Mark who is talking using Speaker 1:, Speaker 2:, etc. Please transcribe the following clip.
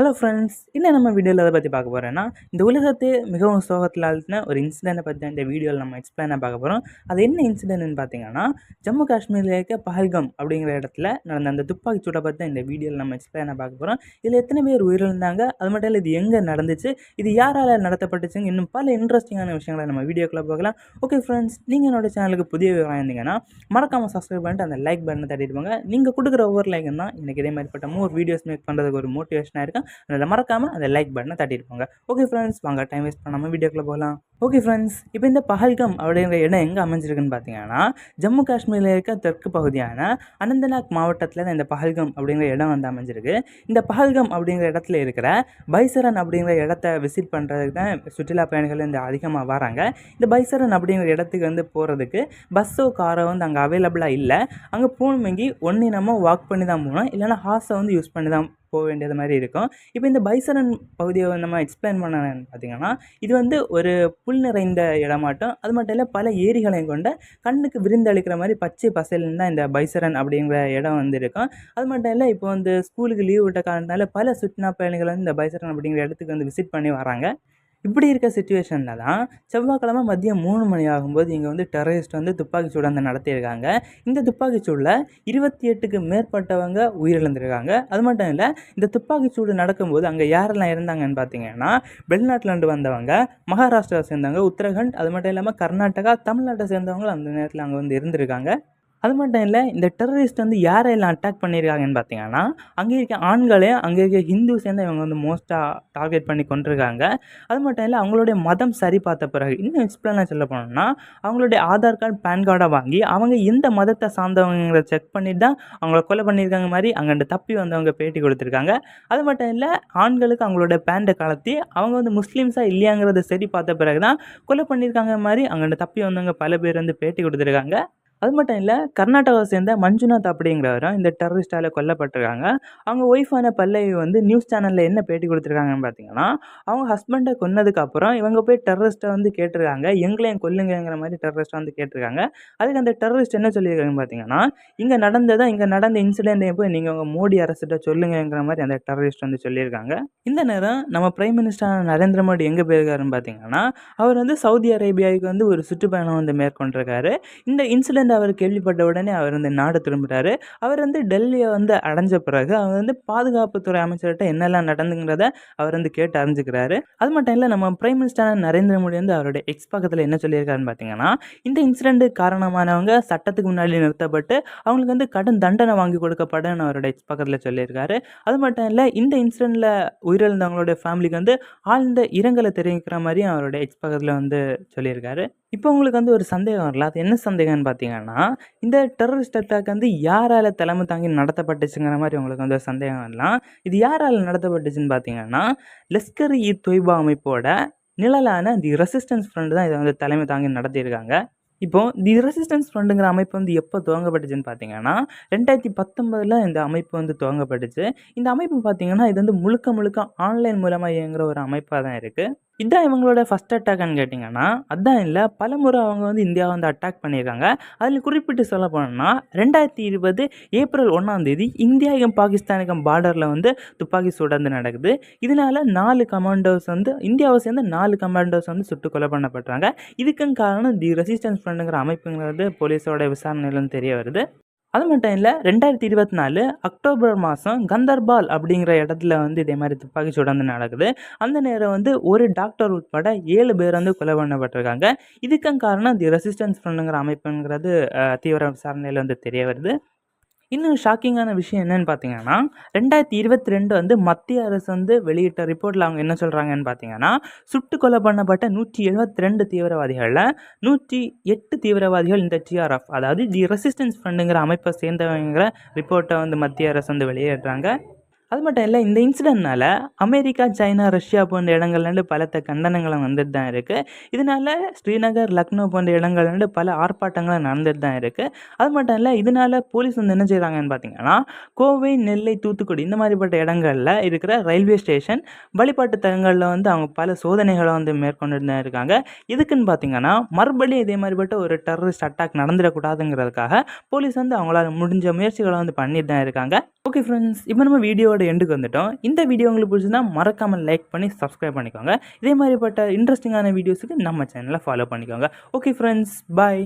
Speaker 1: Hello friends இன்னும் நம்ம வீடியோவில் அதை பற்றி பார்க்க போகிறோன்னா இந்த உலகத்தை மிகவும் சோகத்தில் ஆழ்த்தின ஒரு இன்சிடெண்ட்டை பற்றி தான் இந்த வீடியோவில் நம்ம எக்ஸ்பிளைனாக பார்க்க போகிறோம் அது என்ன இன்சிடென்ட்னு பார்த்தீங்கன்னா ஜம்மு காஷ்மீரில் இருக்க பஹல்கம் அப்படிங்கிற இடத்துல நடந்த அந்த துப்பாக்கி சூட்டை பற்றி தான் இந்த வீடியோவில் நம்ம எக்ஸ்பிளைனாக பார்க்க போகிறோம் இதில் எத்தனை பேர் உயிரிழந்தாங்க? அது மட்டும் இல்லை இது எங்கே நடந்துச்சு? இது யாரால் நடத்தப்பட்டுச்சுங்க இன்னும் பல இன்ட்ரெஸ்டிங்கான விஷயங்களை நம்ம வீடியோக்குள்ளே பார்க்கலாம் ஓகே ஃப்ரெண்ட்ஸ் நீங்கள் என்னோட சேனலுக்கு புதிய இருந்தீங்கன்னா மறக்காமல் சப்ஸ்கிரைப் பண்ணிட்டு அந்த லைக் பட்டனை தட்டிட்டு போங்க. நீங்கள் கொடுக்குற ஒவ்வொரு லைக்கும் தான் எனக்கு இதே மாதிரிப்பட்ட மூணு வீடியோஸ் மேக் பண்ணுறதுக்கு ஒரு மோட்டிவேஷனாக இருக்கும். அதில் மறக்காமல் அந்த லைக் பட்டனை தட்டிருப்பாங்க ஓகே ஃப்ரெண்ட்ஸ் வாங்க டைம் வேஸ்ட் பண்ணாமல் வீடியோக்குள்ளே போகலாம். ஓகே ஃப்ரெண்ட்ஸ் இப்போ இந்த பஹல்கம் அப்படிங்கிற இடம் எங்கே அமைஞ்சிருக்குன்னு பார்த்தீங்கன்னா ஜம்மு காஷ்மீரில் இருக்க தெற்கு பகுதியான அனந்தநாக் மாவட்டத்தில் தான் இந்த பஹல்கம் அப்படிங்கிற இடம் வந்து அமைஞ்சிருக்கு. இந்த பஹல்கம் அப்படிங்கிற இடத்துல இருக்கிற பைசரன் அப்படிங்கிற இடத்த விசிட் பண்ணுறதுக்கு தான் சுற்றுலா பயணிகள் இந்த அதிகமாக வராங்க. இந்த பைசரன் அப்படிங்கிற இடத்துக்கு வந்து போகிறதுக்கு பஸ்ஸோ காரோ வந்து அங்கே அவைலபிளாக இல்லை. அங்கே போகணுமெங்கி ஒன்று நம்ம வாக் பண்ணி தான் போகணும் இல்லைனா ஹார்ஸை வந்து யூஸ் பண்ணி தான் போக வேண்டியது மாதிரி இருக்கும். இப்போ இந்த பைசரன் பகுதியை வந்து நம்ம எக்ஸ்பிளைன் பண்ணணும்னு பார்த்தீங்கன்னா இது வந்து ஒரு புல் நிறைந்த இடமாட்டம் அது மட்டும் இல்லை பல ஏரிகளையும் கொண்ட கண்ணுக்கு விருந்தளிக்கிற மாதிரி பச்சை பசேல்னு தான் இந்த பைசரன் அப்படிங்கிற இடம் வந்து இருக்கும். அது மட்டும் இல்லை இப்போ வந்து ஸ்கூலுக்கு லீவ் விட்ட காரணத்தினால பல சுற்றுலா பயணிகள் வந்து இந்த பைசரன் அப்படிங்கிற இடத்துக்கு வந்து விசிட் பண்ணி வராங்க. இப்படி இருக்க சுச்சுவேஷனில் தான் செவ்வாய்க்கிழமை மதியம் மூணு மணி ஆகும்போது இங்கே வந்து டெரரிஸ்ட் வந்து துப்பாக்கி சூடு வந்து நடத்தியிருக்காங்க. இந்த துப்பாக்கிச்சூடில் இருபத்தி எட்டுக்கு மேற்பட்டவங்க உயிரிழந்திருக்காங்க. அது மட்டும் இல்லை இந்த துப்பாக்கி சூடு நடக்கும்போது அங்கே யாரெல்லாம் இருந்தாங்கன்னு பார்த்தீங்கன்னா வெளிநாட்டிலேருந்து வந்தவங்க மகாராஷ்டிரா சேர்ந்தவங்க உத்தரகண்ட் அது மட்டும் இல்லாமல் கர்நாடகா தமிழ்நாட்டை சேர்ந்தவங்களும் அந்த நேரத்தில் அங்கே வந்து இருந்திருக்காங்க. அது மட்டும் இல்லை இந்த டெரரிஸ்ட் வந்து யாரெல்லாம் அட்டாக் பண்ணியிருக்காங்கன்னு பார்த்தீங்கன்னா அங்கே இருக்க ஆண்களே அங்கே இருக்க ஹிந்து சேர்ந்து இவங்க வந்து மோஸ்ட்டாக டார்கெட் பண்ணி கொண்டிருக்காங்க. அது மட்டும் இல்லை அவங்களுடைய மதம் சரி பார்த்த பிறகு இன்னும் எக்ஸ்பிளைனாக சொல்ல போனோம்னா அவங்களுடைய ஆதார் கார்டு பேன் கார்டை வாங்கி அவங்க எந்த மதத்தை சார்ந்தவங்களை செக் பண்ணிட்டு தான் அவங்கள கொலை பண்ணியிருக்காங்க மாதிரி அங்கே தப்பி வந்தவங்க பேட்டி கொடுத்துருக்காங்க. அது மட்டும் இல்லை ஆண்களுக்கு அவங்களோட பேண்டை கலத்தி அவங்க வந்து முஸ்லீம்ஸாக இல்லையாங்கிறத சரி பார்த்த பிறகு தான் கொலை பண்ணியிருக்காங்க மாதிரி அங்கே தப்பி வந்தவங்க பல பேர் வந்து பேட்டி கொடுத்துருக்காங்க. அது மட்டும் இல்லை கர்நாடகாவை சேர்ந்த மஞ்சுநாத் அப்படிங்கிறவரும் இந்த டெரரிஸ்டால் கொல்லப்பட்டிருக்காங்க. அவங்க ஒய்ஃபான பல்லவி வந்து நியூஸ் சேனலில் என்ன பேட்டி கொடுத்துருக்காங்கன்னு பார்த்தீங்கன்னா அவங்க ஹஸ்பண்டை கொன்னதுக்கப்புறம் இவங்க போய் டெரரிஸ்ட்டை வந்து கேட்டிருக்காங்க. எங்களையும் கொல்லுங்கிற மாதிரி டெரரிஸ்ட்டை வந்து கேட்டிருக்காங்க. அதுக்கு அந்த டெரரிஸ்ட் என்ன சொல்லியிருக்காங்கன்னு பார்த்தீங்கன்னா இங்கே நடந்ததை இங்கே நடந்த இன்சிடெண்ட்டையும் போய் நீங்கள் உங்கள் மோடி அரசிட்ட சொல்லுங்கிற மாதிரி அந்த டெரரிஸ்ட் வந்து சொல்லியிருக்காங்க. இந்த நேரம் நம்ம பிரைம் மினிஸ்டரான நரேந்திர மோடி எங்கே போயிருக்காருன்னு பார்த்தீங்கன்னா அவர் வந்து சவுதி அரேபியாவுக்கு வந்து ஒரு சுற்றுப்பயணம் வந்து மேற்கொண்டிருக்காரு. இந்த இன்சிடென்ட் வந்து அவர் கேள்விப்பட்ட உடனே அவர் வந்து நாடு திரும்புகிறாரு அவர் வந்து டெல்லியை வந்து அடைஞ்ச பிறகு அவர் வந்து பாதுகாப்புத்துறை அமைச்சர்கிட்ட என்னெல்லாம் நடந்துங்கிறத அவர் வந்து கேட்டு அறிஞ்சுக்கிறாரு. அது மட்டும் இல்லை நம்ம பிரைம் மினிஸ்டர் நரேந்திர மோடி வந்து அவருடைய எக்ஸ் பக்கத்தில் என்ன சொல்லியிருக்காருன்னு பார்த்தீங்கன்னா இந்த இன்சிடென்ட் காரணமானவங்க சட்டத்துக்கு முன்னாடி நிறுத்தப்பட்டு அவங்களுக்கு வந்து கடும் தண்டனை வாங்கி கொடுக்கப்படும் அவருடைய எக்ஸ் பக்கத்தில் சொல்லியிருக்காரு. அது மட்டும் இல்லை இந்த இன்சிடெண்ட்டில் உயிரிழந்தவங்களுடைய ஃபேமிலிக்கு வந்து ஆழ்ந்த இரங்கலை தெரிவிக்கிற மாதிரியும் அவருடைய எக்ஸ் பக்கத்தில் வந்து சொல்லியிருக்காரு. இப்போ உங்களுக்கு வந்து ஒரு சந்தேகம் வரல அது என்ன சந்தேகம்னு பார்த்தீங்கன்னா இந்த டெரரிஸ்ட் அட்டாக் வந்து யாரால் தலைமை தாங்கி நடத்தப்பட்டுச்சுங்கிற மாதிரி உங்களுக்கு வந்து சந்தேகம் வரலாம். இது யாரால் நடத்தப்பட்டுச்சுன்னு பார்த்தீங்கன்னா லஷ்கர் இ தொய்பா அமைப்போட நிழலான தி ரெசிஸ்டன்ஸ் ஃப்ரண்ட் தான் இதை வந்து தலைமை தாங்கி நடத்தியிருக்காங்க. இப்போ தி ரெசிஸ்டன்ஸ் ஃப்ரண்டுங்கிற அமைப்பு வந்து எப்போ துவங்கப்பட்டுச்சுன்னு பார்த்தீங்கன்னா ரெண்டாயிரத்தி பத்தொன்பதில் இந்த அமைப்பு வந்து துவங்கப்பட்டுச்சு. இந்த அமைப்பு பார்த்தீங்கன்னா இது வந்து முழுக்க முழுக்க ஆன்லைன் மூலமாக இயங்குகிற ஒரு அமைப்பாக தான் இருக்குது இதான் இவங்களோட ஃபஸ்ட் அட்டாக்னு கேட்டிங்கன்னா அதான் இல்லை பல முறை அவங்க வந்து இந்தியாவை வந்து அட்டாக் பண்ணியிருக்காங்க. அதில் குறிப்பிட்டு சொல்ல போனோம்னா ரெண்டாயிரத்தி இருபது ஏப்ரல் ஒன்றாம் தேதி இந்தியாவுக்கும் பாகிஸ்தானுக்கும் பார்டரில் வந்து துப்பாக்கி சூடு வந்து நடக்குது. இதனால் நாலு கமாண்டோஸ் வந்து இந்தியாவை சேர்ந்து நாலு கமாண்டோஸ் வந்து சுட்டு கொலை பண்ணப்படுறாங்க இதுக்கும் காரணம் தி ரெசிஸ்டன்ஸ் ஃப்ரெண்டுங்கிற அமைப்புங்கிறது போலீஸோட விசாரணையிலும் தெரிய வருது. அது மட்டும் இல்லை ரெண்டாயிரத்தி இருபத்தி நாலு அக்டோபர் மாதம் கந்தர்பால் அப்படிங்கிற இடத்துல வந்து இதே மாதிரி துப்பாக்கி சூடு வந்து நடக்குது. அந்த நேரம் வந்து ஒரு டாக்டர் உட்பட ஏழு பேர் வந்து கொலை பண்ணப்பட்டிருக்காங்க. இதுக்கும் காரணம் தி ரெசிஸ்டன்ஸ் ஃப்ரெண்டுங்கிற அமைப்புங்கிறது தீவிர விசாரணையில் வந்து தெரிய வருது. இன்னும் ஷாக்கிங்கான விஷயம் என்னென்னு பார்த்தீங்கன்னா ரெண்டாயிரத்தி இருபத்தி ரெண்டு வந்து மத்திய அரசு வந்து வெளியிட்ட ரிப்போர்ட்டில் அவங்க என்ன சொல்கிறாங்கன்னு பார்த்தீங்கன்னா சுட்டு கொலை பண்ணப்பட்ட நூற்றி எழுபத்தி ரெண்டு தீவிரவாதிகளில் நூற்றி எட்டு தீவிரவாதிகள் இந்த டிஆர்எஃப் அதாவது தி ரெசிஸ்டன்ஸ் ஃப்ரெண்டுங்கிற அமைப்பை சேர்ந்தவங்கிற ரிப்போர்ட்டை வந்து மத்திய அரசு வந்து வெளியிடுறாங்க. அது மட்டும் இல்லை இந்த இன்சிடென்ட்னால அமெரிக்கா சைனா ரஷ்யா போன்ற இடங்கள்லேருந்து பலத்த கண்டனங்களும் வந்துட்டு தான் இருக்குது இதனால் ஸ்ரீநகர் லக்னோ போன்ற இடங்கள்லேருந்து பல ஆர்ப்பாட்டங்களும் நடந்துட்டு தான் இருக்குது அது மட்டும் இல்லை இதனால் போலீஸ் வந்து என்ன செய்கிறாங்கன்னு பார்த்தீங்கன்னா கோவை நெல்லை தூத்துக்குடி இந்த மாதிரிப்பட்ட இடங்களில் இருக்கிற ரயில்வே ஸ்டேஷன் வழிபாட்டு தலங்களில் வந்து அவங்க பல சோதனைகளை வந்து மேற்கொண்டு தான் இருக்காங்க. இதுக்குன்னு பார்த்தீங்கன்னா மறுபடியும் இதே மாதிரிப்பட்ட ஒரு டெரரிஸ்ட் அட்டாக் நடந்துடக்கூடாதுங்கிறதுக்காக போலீஸ் வந்து அவங்களால முடிஞ்ச முயற்சிகளை வந்து பண்ணிட்டு தான் இருக்காங்க. ஓகே ஃப்ரெண்ட்ஸ் இப்போ நம்ம வீடியோட வீடியோட எண்டுக்கு வந்துட்டோம். இந்த வீடியோ உங்களுக்கு பிடிச்சிருந்தா மறக்காமல் லைக் பண்ணி சப்ஸ்கிரைப் பண்ணிக்கோங்க. இதே மாதிரிப்பட்ட இன்ட்ரெஸ்டிங்கான வீடியோஸுக்கு நம்ம சேனலை ஃபாலோ பண்ணிக்கோங்க. Okay friends bye